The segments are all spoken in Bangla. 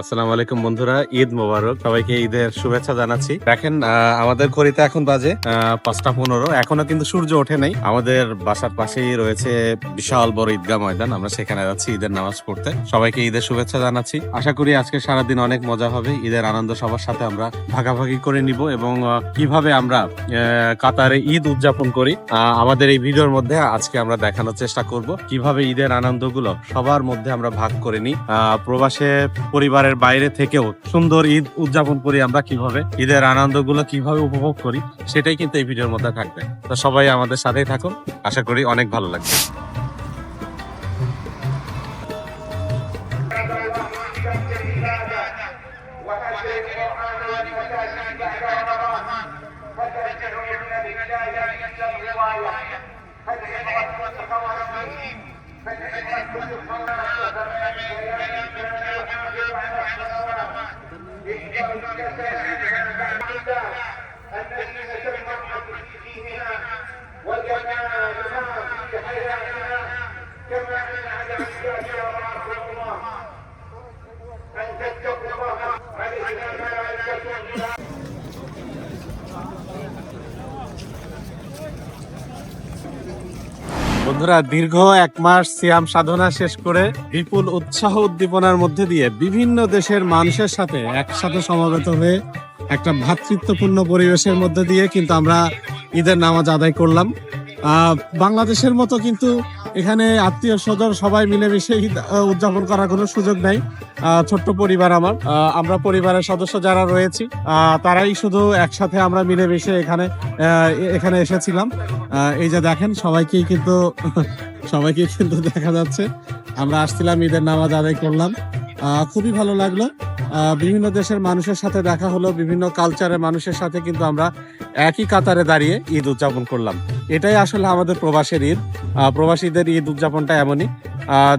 আসসালামু আলাইকুম বন্ধুরা, ঈদ মোবারক। সবাইকে ঈদের শুভেচ্ছা জানাচ্ছি। দেখেন আমাদের ঘড়িতে এখন বাজে পাঁচটা পনেরো। এখনও কিন্তু সূর্য ওঠে নাই। আমাদের বাসার পাশেই রয়েছে বিশাল বড় ঈদগাহ ময়দান। আমরা সেখানে যাচ্ছি ঈদের নামাজ পড়তে। সবাইকে ঈদের শুভেচ্ছা জানাচ্ছি। আশা করি আজকে সারাদিন অনেক মজা হবে। ঈদের আনন্দ সবার সাথে আমরা ভাগাভাগি করে নিব এবং কীভাবে আমরা কাতারে ঈদ উদযাপন করি আমাদের এই ভিডিওর মধ্যে আজকে আমরা দেখানোর চেষ্টা করব। কীভাবে ঈদের আনন্দগুলো সবার মধ্যে আমরা ভাগ করে নিই। প্রবাসে পরিবারের বাইরে থেকেও সুন্দর ঈদ উদযাপন করি আমরা কীভাবে, ঈদের আনন্দগুলো কীভাবে উপভোগ করি, সেটাই কিন্তু এই ভিডিওর মধ্যে থাকবে। তো সবাই আমাদের সাথেই থাকুন, আশা করি অনেক ভালো লাগবে। বন্ধুরা দীর্ঘ এক মাস সিয়াম সাধনা শেষ করে বিপুল উৎসাহ উদ্দীপনার মধ্যে দিয়ে বিভিন্ন দেশের মানুষের সাথে একসাথে সমাবেত হয়ে একটা ভ্রাতৃত্বপূর্ণ পরিবেশের মধ্যে দিয়ে কিন্তু আমরা ঈদের নামাজ আদায় করলাম। বাংলাদেশের মতো কিন্তু এখানে আত্মীয় স্বজন সবাই মিলেমিশে উদযাপন করার কোনো সুযোগ নাই। ছোট্ট পরিবার আমার। আমরা পরিবারের সদস্য যারা রয়েছি তারাই শুধু একসাথে আমরা মিলেমিশে এখানে এখানে এসেছিলাম। এই যে দেখেন, সবাইকেই কিন্তু, সবাইকে কিন্তু দেখা যাচ্ছে। আমরা আসছিলাম, ঈদের নামাজ আদায় করলাম। খুবই ভালো লাগল। বিভিন্ন দেশের মানুষের সাথে দেখা হলো, বিভিন্ন কালচারের মানুষের সাথে কিন্তু আমরা একই কাতারে দাঁড়িয়ে ঈদ উদযাপন করলাম। এটাই আসলে আমাদের প্রবাসের ঈদ। প্রবাসীদের ঈদ উদযাপনটা এমনই।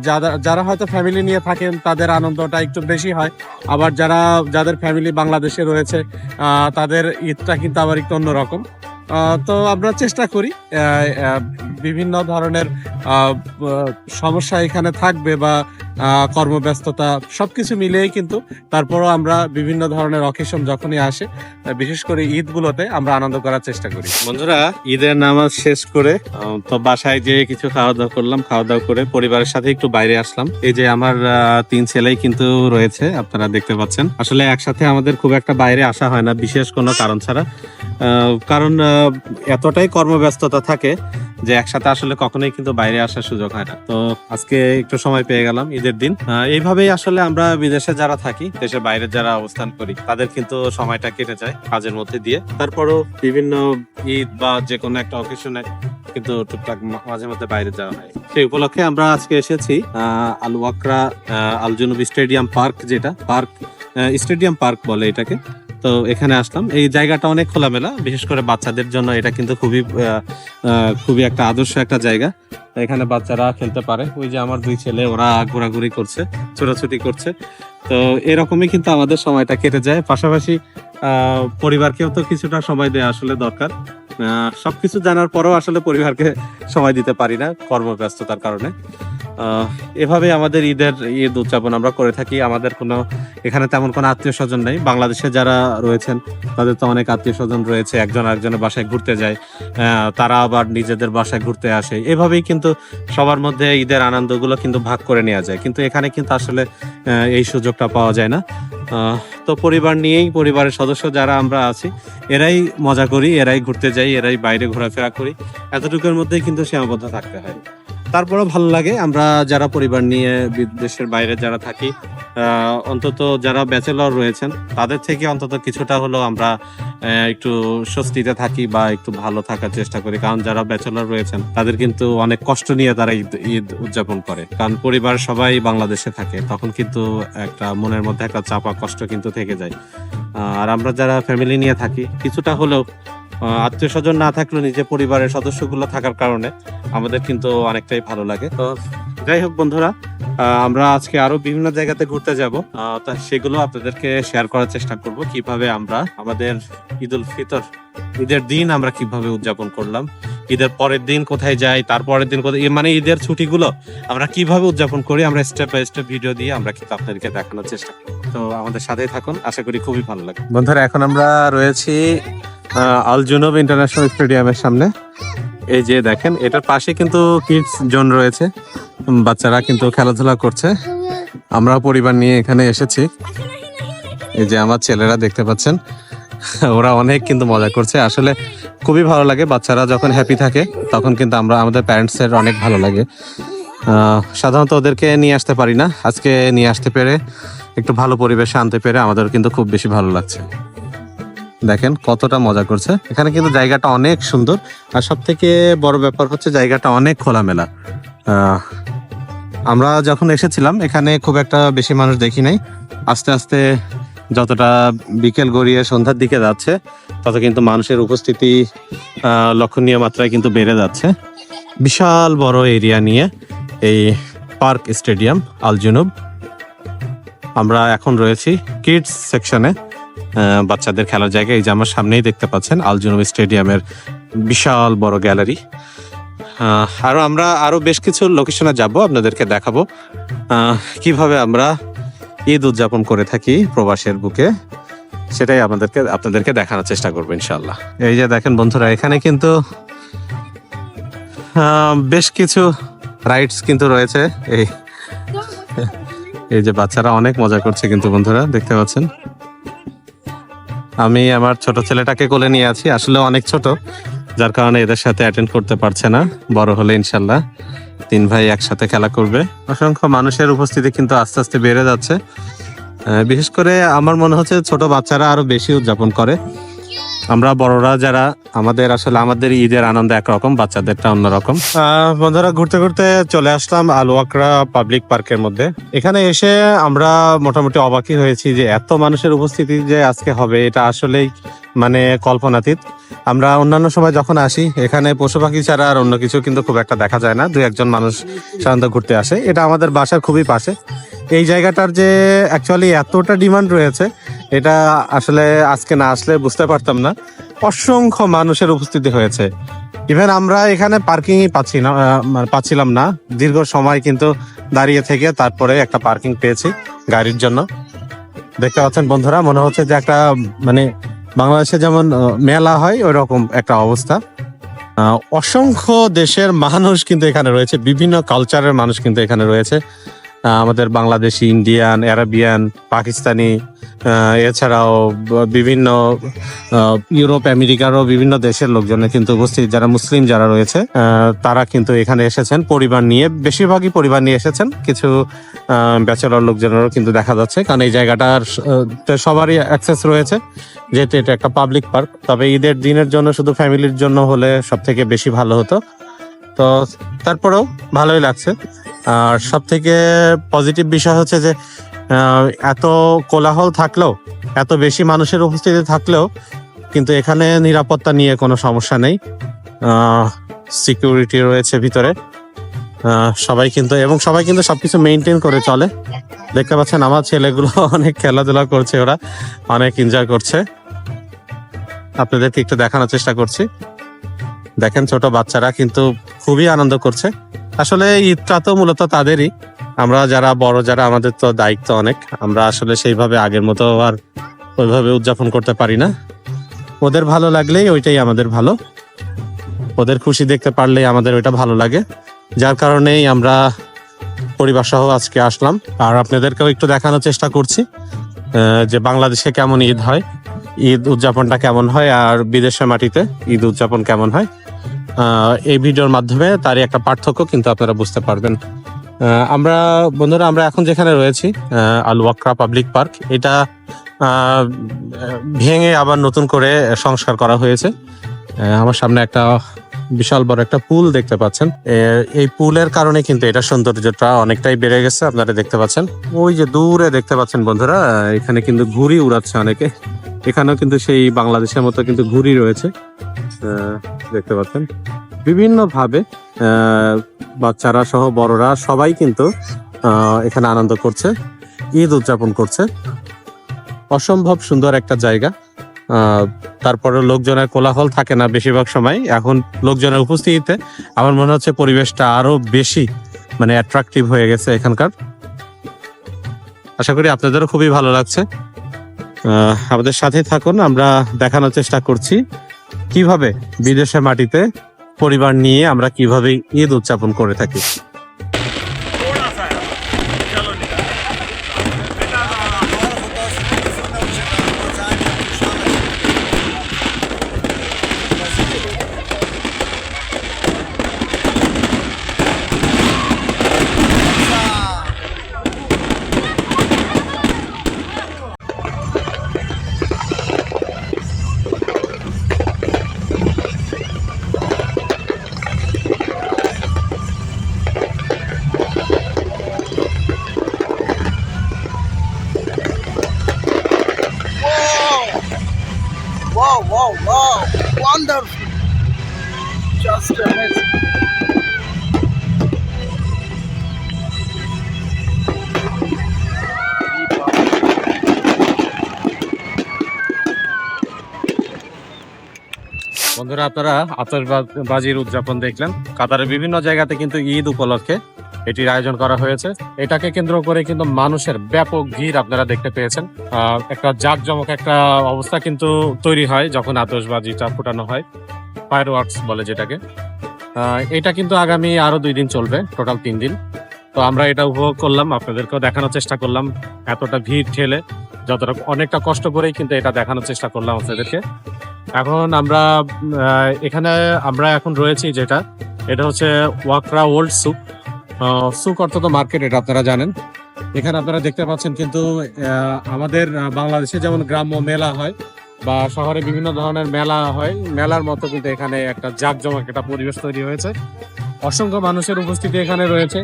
যারা যারা হয়তো ফ্যামিলি নিয়ে থাকেন, তাদের আনন্দটা একটু বেশি হয়। আবার যারা, যাদের ফ্যামিলি বাংলাদেশে রয়েছে তাদের ঈদটা কিন্তু আবার একটু অন্যরকম। তো আমরা চেষ্টা করি বিভিন্ন ধরনের সমস্যা এখানে থাকবে বা কর্মব্যস্ততা সবকিছু মিলিয়েই কিন্তু তারপরও আমরা বিভিন্ন ধরনের অকেশন যখনই আসে বিশেষ করে ঈদগুলোতে আমরা আনন্দ করার চেষ্টা করি। বন্ধুরা, ঈদের নামাজ শেষ করে তো বাসায় যে কিছু খাওয়া দাওয়া করলাম খাওয়া দাওয়া করে পরিবারের সাথে একটু বাইরে আসলাম। এই যে আমার তিন ছেলেই কিন্তু রয়েছে, আপনারা দেখতে পাচ্ছেন। আসলে একসাথে আমাদের খুব একটা বাইরে আসা হয় না, বিশেষ কোনো কারণ ছাড়া। কারণ এতটাই কর্মব্যস্ততা থাকে যে একসাথে আসলে কখনোই কিন্তু বাইরে আসার সুযোগ হয় না। তো আজকে একটু সময় পেয়ে গেলাম ঈদের দিন। এইভাবেই আসলে আমরা বিদেশে যারা থাকি দেশের বাইরে যারা অবস্থান করি তাদের কিন্তু সময়টা কেটে যায় কাজের মধ্যে দিয়ে। তারপরও বিভিন্ন ঈদ বা যে কোনো একটা অকেশনে কিন্তু টুকটাক মাঝে মধ্যে বাইরে যাওয়া হয়। সেই উপলক্ষে আমরা আজকে এসেছি আল ওয়াকরা আহ, আল জুনুব স্টেডিয়াম পার্ক যেটা পার্ক স্টেডিয়াম পার্ক বলে এটাকে। তো এখানে আসলাম। এই জায়গাটা অনেক খোলামেলা, বিশেষ করে বাচ্চাদের জন্য এটা কিন্তু খুবই খুবই একটা আদর্শ একটা জায়গা। এখানে বাচ্চারা খেলতে পারে। ওই যে আমার দুই ছেলে, ওরা ঘোরাঘুরি করছে, ছোটাছুটি করছে। তো এরকমই কিন্তু আমাদের সময়টা কেটে যায়। পাশাপাশি পরিবারকেও তো কিছুটা সময় দেওয়া আসলে দরকার। সবকিছু জানার পরেও আসলে পরিবারকে সময় দিতে পারি না কর্মব্যস্ততার কারণে। এভাবে আমাদের ঈদের ঈদ উদযাপন আমরা করে থাকি। আমাদের কোনো, এখানে তেমন কোনো আত্মীয় স্বজন নেই। বাংলাদেশে যারা রয়েছেন, তাদের তো অনেক আত্মীয় স্বজন রয়েছে। একজন আরেকজনের বাসায় ঘুরতে যায় তারা আবার নিজেদের বাসায় ঘুরতে আসে। এভাবেই কিন্তু সবার মধ্যে ঈদের আনন্দগুলো কিন্তু ভাগ করে নেওয়া যায়। কিন্তু এখানে কিন্তু আসলে এই সুযোগটা পাওয়া যায় না। তো পরিবার নিয়েই, পরিবারের সদস্য যারা আমরা আছি, এরাই মজা করি, এরাই ঘুরতে যাই, এরাই বাইরে ঘোরাফেরা করি। এতটুকুর মধ্যেই কিন্তু সীমাবদ্ধ থাকতে হয়। তারপরেও ভালো লাগে। আমরা যারা পরিবার নিয়ে বিদেশের বাইরে যারা থাকি অন্তত যারা ব্যাচেলর রয়েছেন, তাদের থেকে অন্তত কিছুটা হলেও আমরা একটু স্বস্তিতে থাকি বা একটু ভালো থাকার চেষ্টা করি। কারণ যারা ব্যাচেলর রয়েছেন, তাদের কিন্তু অনেক কষ্ট নিয়ে তারা ঈদ ঈদ উদযাপন করে। কারণ পরিবার সবাই বাংলাদেশে থাকে, তখন কিন্তু একটা মনের মধ্যে একটা চাপা কষ্ট কিন্তু থেকে যায়। আর আমরা যারা ফ্যামিলি নিয়ে থাকি, কিছুটা হলেও আত্মীয় স্বজন না থাকলেও নিজের পরিবারের সদস্যগুলো থাকার কারণে আমাদের কিন্তু অনেকটাই ভালো লাগে। তো যাই হোক বন্ধুরা আমরা আজকে আরও বিভিন্ন জায়গাতে ঘুরতে যাব। তা সেগুলো আপনাদেরকে শেয়ার করার চেষ্টা করব, কীভাবে আমরা আমাদের ঈদ উল ফিতর, ঈদের দিন আমরা কীভাবে উদযাপন করলাম, ঈদের পরের দিন কোথায় যাই, তারপরের দিন কোথায় মানে ঈদের ছুটিগুলো আমরা কীভাবে উদযাপন করি, আমরা স্টেপ বাই স্টেপ ভিডিও দিয়ে আমরা কিন্তু আপনাদেরকে দেখানোর চেষ্টা করি তো আমাদের সাথেই থাকুন, আশা করি খুবই ভালো লাগে বন্ধুরা, এখন আমরা রয়েছি আল জুনব ইন্টারন্যাশনাল স্টেডিয়ামের সামনে। এই যে দেখেন, এটার পাশে কিন্তু কিডস জোন রয়েছে। বাচ্চারা কিন্তু খেলাধুলা করছে। আমরা পরিবার নিয়ে এখানে এসেছি। এই যে আমার ছেলেরা দেখতে পাচ্ছেন, ওরা অনেক কিন্তু মজা করছে। আসলে খুবই ভালো লাগে, বাচ্চারা যখন হ্যাপি থাকে, তখন কিন্তু আমরা আমাদের প্যারেন্টসের অনেক ভালো লাগে। সাধারণত ওদেরকে নিয়ে আসতে পারি না। আজকে নিয়ে আসতে পেরে, একটু ভালো পরিবেশে আনতে পেরে আমাদের কিন্তু খুব বেশি ভালো লাগছে। দেখেন কতটা মজা করছে। এখানে কিন্তু জায়গাটা অনেক সুন্দর। আর সব থেকে বড় ব্যাপার হচ্ছে জায়গাটা অনেক খোলামেলা। আমরা যখন এসেছিলাম, এখানে খুব একটা বেশি মানুষ দেখি নাই। আস্তে আস্তে যতটা বিকেল গড়িয়ে সন্ধ্যার দিকে যাচ্ছে, তত কিন্তু মানুষের উপস্থিতি লক্ষণীয় মাত্রায় কিন্তু বেড়ে যাচ্ছে। বিশাল বড় এরিয়া নিয়ে এই পার্ক স্টেডিয়াম, আল জুনুব। আমরা এখন রয়েছি কিডস সেকশনে। বাচ্চাদের খেলার জায়গা। এই যে আমার সামনেই দেখতে পাচ্ছেন আল জুনুব স্টেডিয়ামের বিশাল বড় গ্যালারি। আরও আমরা আরও বেশ কিছু লোকেশনে যাব, আপনাদেরকে দেখাবো। কীভাবে আমরা ঈদ উদযাপন করে থাকি প্রবাসের বুকে, সেটাই আমাদেরকে, আপনাদেরকে দেখানোর চেষ্টা করব ইনশাল্লাহ এই যে দেখেন বন্ধুরা, এখানে কিন্তু বেশ কিছু রাইডস কিন্তু রয়েছে। এই এই যে বাচ্চারা অনেক মজা করছে কিন্তু বন্ধুরা, দেখতে পাচ্ছেন? আমি আমার ছোট ছেলেটাকে কোলে নিয়ে আছি, আসলে অনেক ছোট, যার কারণে এদের সাথে অ্যাটেন্ড করতে পারছে না। বড় হলে ইনশাল্লাহ তিন ভাই একসাথে খেলা করবে। অসংখ্য মানুষের উপস্থিতি কিন্তু আস্তে আস্তে বেড়ে যাচ্ছে। বিশেষ করে আমার মনে হচ্ছে ছোট বাচ্চারা আরও বেশি উদযাপন করে। আমরা বড়রা যারা আমাদের আসলে আমাদের ঈদের আনন্দ একরকম, বাচ্চাদেরটা অন্যরকম। বন্ধুরা, ঘুরতে ঘুরতে চলে আসলাম আলোয়াকরা পাবলিক পার্কের মধ্যে। এখানে এসে আমরা মোটামুটি অবাকই হয়েছি যে এত মানুষের উপস্থিতি যে আজকে হবে, এটা আসলেই মানে কল্পনাতীত। আমরা অন্যান্য সময় যখন আসি, এখানে পশু পাখি ছাড়া আর অন্য কিছু কিন্তু খুব একটা দেখা যায় না। দু একজন মানুষ সাধারণত ঘুরতে আসে। এটা আমাদের বাসার খুবই পাশে। এই জায়গাটার যে অ্যাকচুয়ালি এতটা ডিমান্ড রয়েছে এটা আসলে আজকে না আসলে বুঝতে পারতাম না। অসংখ্য মানুষের উপস্থিতি হয়েছে। ইভেন আমরা এখানে পার্কিং পাচ্ছি না পাচ্ছিলাম না। দীর্ঘ সময় কিন্তু দাঁড়িয়ে থেকে তারপরে একটা পার্কিং পেয়েছি গাড়ির জন্য। দেখতে পাচ্ছেন বন্ধুরা, মনে হচ্ছে যে একটা মানে বাংলাদেশে যেমন মেলা হয় ওই রকম একটা অবস্থা। অসংখ্য দেশের মানুষ কিন্তু এখানে রয়েছে, বিভিন্ন কালচারের মানুষ কিন্তু এখানে রয়েছে। আমাদের বাংলাদেশি, ইন্ডিয়ান, অ্যারাবিয়ান, পাকিস্তানি এছাড়াও বিভিন্ন ইউরোপ, আমেরিকারও বিভিন্ন দেশের লোকজনে কিন্তু উপস্থিত, যারা মুসলিম যারা রয়েছে তারা কিন্তু এখানে এসেছেন। পরিবার নিয়ে, বেশিরভাগই পরিবার নিয়ে এসেছেন। কিছু ব্যাচেলর লোকজনেরও কিন্তু দেখা যাচ্ছে, কারণ এই জায়গাটার সবারই অ্যাক্সেস রয়েছে, যেহেতু এটা একটা পাবলিক পার্ক তবে ঈদের দিনের জন্য শুধু ফ্যামিলির জন্য হলে সব থেকে বেশি ভালো হতো। তো, তারপরেও ভালোই লাগছে। আর সব থেকে পজিটিভ বিষয় হচ্ছে যে এত কোলাহল থাকলেও, এত বেশি মানুষের উপস্থিতি থাকলেও কিন্তু এখানে নিরাপত্তা নিয়ে কোনো সমস্যা নেই। সিকিউরিটি রয়েছে ভিতরে। সবাই কিন্তু, এবং সবাই কিন্তু সবকিছু মেনটেন করে চলে। দেখতে পাচ্ছেন আমার ছেলেগুলো অনেক খেলাধুলা করছে ওরা, অনেক এনজয় করছে। আপনাদেরকে একটু দেখানোর চেষ্টা করছি। দেখেন ছোট বাচ্চারা কিন্তু খুবই আনন্দ করছে। আসলে ঈদটা তো মূলত তাদেরই। আমরা যারা বড়, যারা আমাদের তো দায়িত্ব অনেক, আমরা আসলে সেইভাবে আগের মতো আর ওইভাবে উদযাপন করতে পারি না। ওদের ভালো লাগলেই ওইটাই আমাদের ভালো। ওদের খুশি দেখতে পারলেই আমাদের ওইটা ভালো লাগে। যার কারণেই আমরা পরিবার সহ আজকে আসলাম। আর আপনাদেরকেও একটু দেখানোর চেষ্টা করছি যে বাংলাদেশে কেমন ঈদ হয়, ঈদ উদযাপনটা কেমন হয়, আর বিদেশের মাটিতে ঈদ উদযাপন কেমন হয়। এই ভিডিওর মাধ্যমে তারই একটা পার্থক্য কিন্তু আপনারা বুঝতে পারবেন। আমরা, বন্ধুরা, আমরা এখন যেখানে রয়েছি আল ওয়াকরা পাবলিক পার্ক, এটা ভেঙে আবার নতুন করে সংস্কার করা হয়েছে। আমার সামনে একটা বিশাল বড় একটা পুল দেখতে পাচ্ছেন। এই পুলের কারণে কিন্তু এটা সৌন্দর্যটা অনেকটাই বেড়ে গেছে, আপনারা দেখতে পাচ্ছেন। ওই যে দূরে দেখতে পাচ্ছেন, বন্ধুরা, এখানে কিন্তু ঘুড়ি উড়াচ্ছে অনেকে। এখানেও কিন্তু সেই বাংলাদেশের মতো কিন্তু ঘুড়ি রয়েছে। দেখতে পাচ্ছেন। বিভিন্ন ভাবে বাচ্চারা সহ বড়রা সবাই কিন্তু এখানে আনন্দ করছে, ঈদ উদযাপন করছে। অসম্ভব সুন্দর একটা জায়গা। তারপরে লোকজনের কোলাহল থাকে না বেশিরভাগ সময়। এখন লোকজনের উপস্থিতিতে আমার মনে হচ্ছে পরিবেশটা আরও বেশি মানে অ্যাট্রাকটিভ হয়ে গেছে এখানকার। আশা করি আপনাদেরও খুবই ভালো লাগছে। আমাদের সাথে থাকুন, আমরা দেখানোর চেষ্টা করছি। কীভাবে বিদেশের মাটিতে পরিবার নিয়ে আমরা কীভাবে ঈদ উদযাপন করে থাকি? Wow, wow. Wonderful. Just amazing. বন্ধুরা আপনারা আতশবাজির উদযাপন দেখলেন কাতারের বিভিন্ন জায়গাতে কিন্তু ঈদ উপলক্ষে এটির আয়োজন করা হয়েছে। এটাকে কেন্দ্র করে কিন্তু মানুষের ব্যাপক ভিড় আপনারা দেখতে পেয়েছেন। একটা জাঁকজমক একটা অবস্থা কিন্তু তৈরি হয় যখন আতশবাজিটা ফুটানো হয়। ফায়ার বলে যেটাকে। এটা কিন্তু আগামী আরও দুই দিন চলবে, টোটাল তিন দিন। তো আমরা এটা উপভোগ করলাম, আপনাদেরকেও দেখানোর চেষ্টা করলাম এতটা ভিড় ঠেলে। যতটা অনেকটা কষ্ট করেই কিন্তু এটা দেখানোর চেষ্টা করলাম আপনাদেরকে। এখন আমরা এখানে আমরা এখন রয়েছি যেটা। এটা হচ্ছে ওয়াকরা ওল্ড সুক সুক তো মার্কেট এটা আপনারা জানেন। এখানে আপনারা দেখতে পাচ্ছেন কিন্তু আমাদের বাংলাদেশে যেমন গ্রাম্য মেলা হয় বা শহরে বিভিন্ন ধরনের মেলা হয়, মেলার মতো কিন্তু এখানে একটা জাঁকজমক একটা পরিবেশ তৈরি হয়েছে। অসংখ্য মানুষের উপস্থিতি এখানে রয়েছে।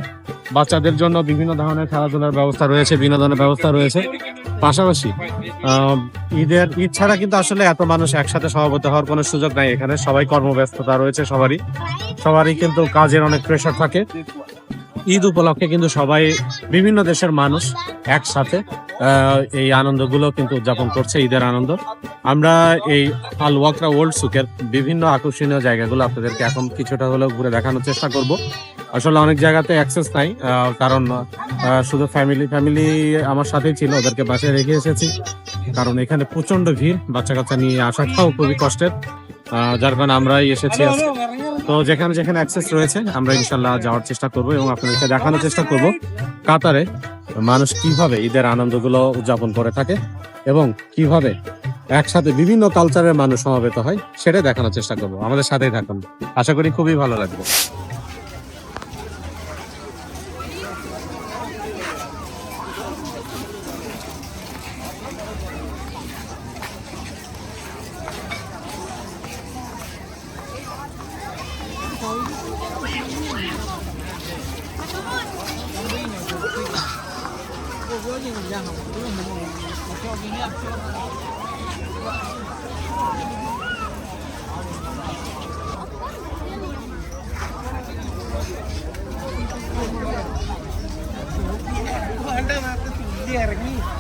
বাচ্চাদের জন্য বিভিন্ন ধরনের খেলাধুলার ব্যবস্থা রয়েছে, বিনোদনের ব্যবস্থা রয়েছে। পাশাপাশি ঈদের, ঈদ ছাড়া কিন্তু আসলে এত মানুষ একসাথে সভাপতি হওয়ার কোনো সুযোগ নাই। এখানে সবাই কর্মব্যস্ততা রয়েছে সবারই। সবারই কিন্তু কাজের অনেক প্রেশার থাকে। ঈদ উপলক্ষে কিন্তু সবাই বিভিন্ন দেশের মানুষ একসাথে এই আনন্দগুলো কিন্তু উদযাপন করছে, ঈদের আনন্দ। আমরা এই আল ওয়াকরা ওল্ড সুকের বিভিন্ন আকর্ষণীয় জায়গাগুলো আপনাদেরকে এখন কিছুটা হলেও ঘুরে দেখানোর চেষ্টা করব। আসলে অনেক জায়গাতে অ্যাক্সেস নাই কারণ শুধু ফ্যামিলি ফ্যামিলি আমার সাথেই ছিল, ওদেরকে বাসায় রেখে এসেছি। কারণ এখানে প্রচণ্ড ভিড় বাচ্চা কাচ্চা নিয়ে আসাটাও খুবই কষ্টের। যার কারণে আমরাই এসেছি তো যেখানে যেখানে অ্যাক্সেস রয়েছে আমরা ইনশাল্লাহ যাওয়ার চেষ্টা করব এবং আপনাদেরকে দেখানোর চেষ্টা করব কাতারে মানুষ কীভাবে ঈদের আনন্দগুলো উদযাপন করে থাকে এবং কীভাবে একসাথে বিভিন্ন কালচারের মানুষ সমাবেত হয় সেটাই দেখানোর চেষ্টা করব। আমাদের সাথেই থাকুন। আশা করি খুবই ভালো লাগবে। Wanita itu teriak.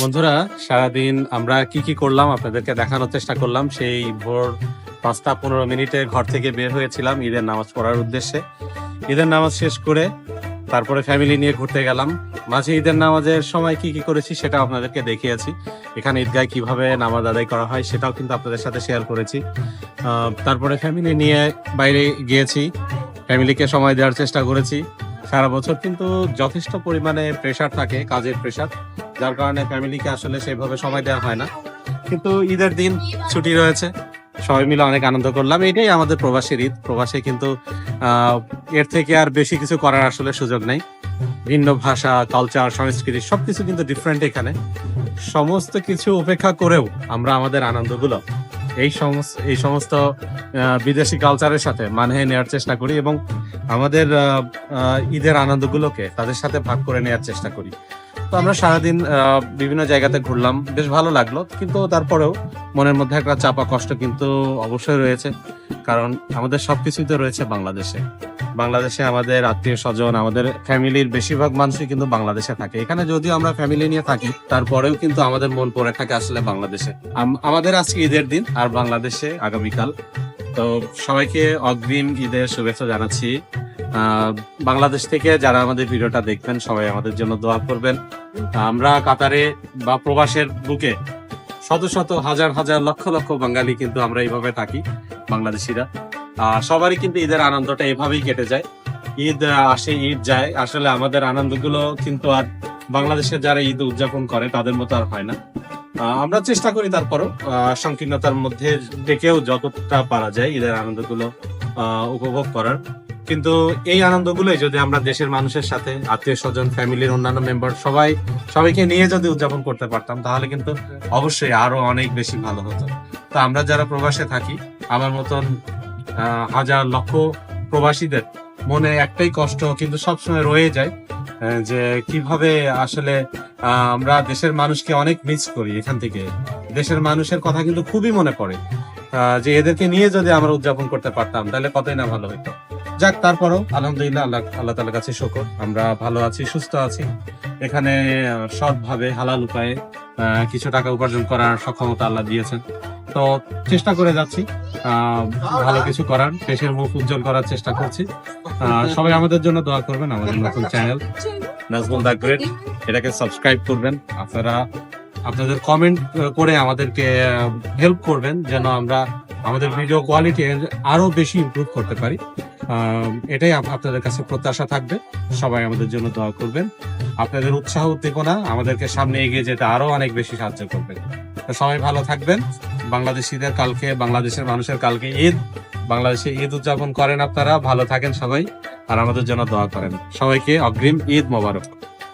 বন্ধুরা, সারাদিন আমরা কি কি করলাম আপনাদেরকে দেখানোর চেষ্টা করলাম। সেই ভোর পাঁচটা পনেরো মিনিটে ঘর থেকে বের হয়েছিলাম ঈদের নামাজ পড়ার উদ্দেশ্যে। ঈদের নামাজ শেষ করে তারপরে ফ্যামিলি নিয়ে ঘুরতে গেলাম। মাঝে ঈদের নামাজের সময় কি কি করেছি সেটা আপনাদেরকে দেখিয়েছি। এখানে ঈদগায় কীভাবে নামাজ আদায় করা হয় সেটাও কিন্তু আপনাদের সাথে শেয়ার করেছি। তারপরে ফ্যামিলি নিয়ে বাইরে গিয়েছি। ফ্যামিলিকে সময় দেওয়ার চেষ্টা করেছি। সারা বছর কিন্তু যথেষ্ট পরিমাণে প্রেশার থাকে, কাজের প্রেশার যার কারণে ফ্যামিলিকে আসলে সেভাবে সময় দেওয়া হয় না। কিন্তু ঈদের দিন ছুটি রয়েছে। সবাই মিলে অনেক আনন্দ করলাম। এটাই আমাদের প্রবাসীর ঈদ। প্রবাসে কিন্তু এর থেকে আর বেশি কিছু করার আসলে সুযোগ নেই। ভিন্ন ভাষা কালচার সংস্কৃতি সবকিছু কিন্তু ডিফারেন্ট এখানে। সমস্ত কিছু উপেক্ষা করেও আমরা আমাদের আনন্দগুলো এই সমস্ত এই সমস্ত বিদেশি কালচারের সাথে মানিয়ে নেওয়ার চেষ্টা করি এবং আমাদের ঈদের আনন্দগুলোকে তাদের সাথে ভাগ করে নেওয়ার চেষ্টা করি। তো আমরা সারাদিন বিভিন্ন জায়গাতে ঘুরলাম। বেশ ভালো লাগল, কিন্তু তারপরেও মনের মধ্যে একটা চাপা কষ্ট কিন্তু অবশ্যই রয়েছে, কারণ আমাদের সবকিছুই তো রয়েছে বাংলাদেশে। বাংলাদেশে আমাদের আত্মীয় স্বজন, আমাদের ফ্যামিলির বেশিরভাগ মানুষই কিন্তু বাংলাদেশে থাকে। এখানে যদিও আমরা ফ্যামিলি নিয়ে থাকি, তারপরেও কিন্তু আমাদের মন পড়ে থাকে আসলে বাংলাদেশে। আম- আমাদের আজকে ঈদের দিন, আর বাংলাদেশে আগামীকাল। তো সবাইকে অগ্রিম ঈদের শুভেচ্ছা জানাচ্ছি। বাংলাদেশ থেকে যারা আমাদের ভিডিওটা দেখবেন, সবাই আমাদের জন্য দোয়া করবেন। আমরা কাতারে বা প্রবাসের বুকে শত শত হাজার হাজার লক্ষ লক্ষ বাঙালি কিন্তু আমরা এইভাবে থাকি, বাংলাদেশিরা। সবারই কিন্তু ঈদের আনন্দটা এভাবেই কেটে যায়। ঈদ আসে, ঈদ যায়। আসলে আমাদের আনন্দগুলো কিন্তু আর বাংলাদেশের যারা ঈদ উদযাপন করে, তাদের মতো আর হয় না। আমরা চেষ্টা করি তারপরও সংকীর্ণতার মধ্যে ডেকেও যতটা পারা যায় ঈদের আনন্দগুলো উপভোগ করার। কিন্তু এই আনন্দগুলোই যদি আমরা দেশের মানুষের সাথে, আত্মীয় স্বজন, ফ্যামিলির অন্যান্য মেম্বার সবাই, সবাইকে নিয়ে যদি উদযাপন করতে পারতাম, তাহলে কিন্তু অবশ্যই আরও অনেক বেশি ভালো হতো। তো আমরা যারা প্রবাসে থাকি, আমার মতন হাজার লক্ষ প্রবাসীদের মনে একটাই কষ্ট কিন্তু সবসময় রয়ে যায় যে কীভাবে আসলে আমরা দেশের মানুষকে অনেক মিস করি এখান থেকে। দেশের মানুষের কথা কিন্তু খুবই মনে পড়ে। যে এদেরকে নিয়ে যদি আমরা উদযাপন করতে পারতাম, তাহলে কতই না ভালো হতো যাক, তারপরও আলহামদুলিল্লাহ আল্লাহ আল্লাহ তালার কাছে শকর। আমরা ভালো আছি, সুস্থ আছি। এখানে সৎভাবে, হালাল উপায়ে কিছু টাকা উপার্জন করার সক্ষমতা আল্লাহ দিয়েছেন। তো চেষ্টা করে যাচ্ছি। ভালো কিছু করার দেশের মুখ উজ্জ্বল করার চেষ্টা করছি। সবাই আমাদের জন্য দোয়া করবেন, আমাদের নতুন চ্যানেল। নাজমুল দা গ্রেট, এটাকে সাবস্ক্রাইব করবেন। আপনারা আপনাদের কমেন্ট করে আমাদেরকে হেল্প করবেন যেন আমরা আমাদের ভিডিও কোয়ালিটি আরও বেশি ইমপ্রুভ করতে পারি। এটাই আপনাদের কাছে প্রত্যাশা থাকবে। সবাই আমাদের জন্য দোয়া করবেন। আপনাদের উৎসাহ উদ্দীপনা আমাদেরকে সামনে এগিয়ে যেতে আরও অনেক বেশি সাহায্য করবে। সবাই ভালো থাকবেন। বাংলাদেশিদের কালকে, বাংলাদেশের মানুষের কালকে ঈদ, বাংলাদেশে ঈদ উদযাপন করেন আপনারা, ভালো থাকেন সবাই, আর আমাদের জন্য দোয়া করেন। সবাইকে অগ্রিম ঈদ মোবারক।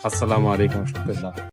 আসসালামু আলাইকুম রহমতুল্লাহ।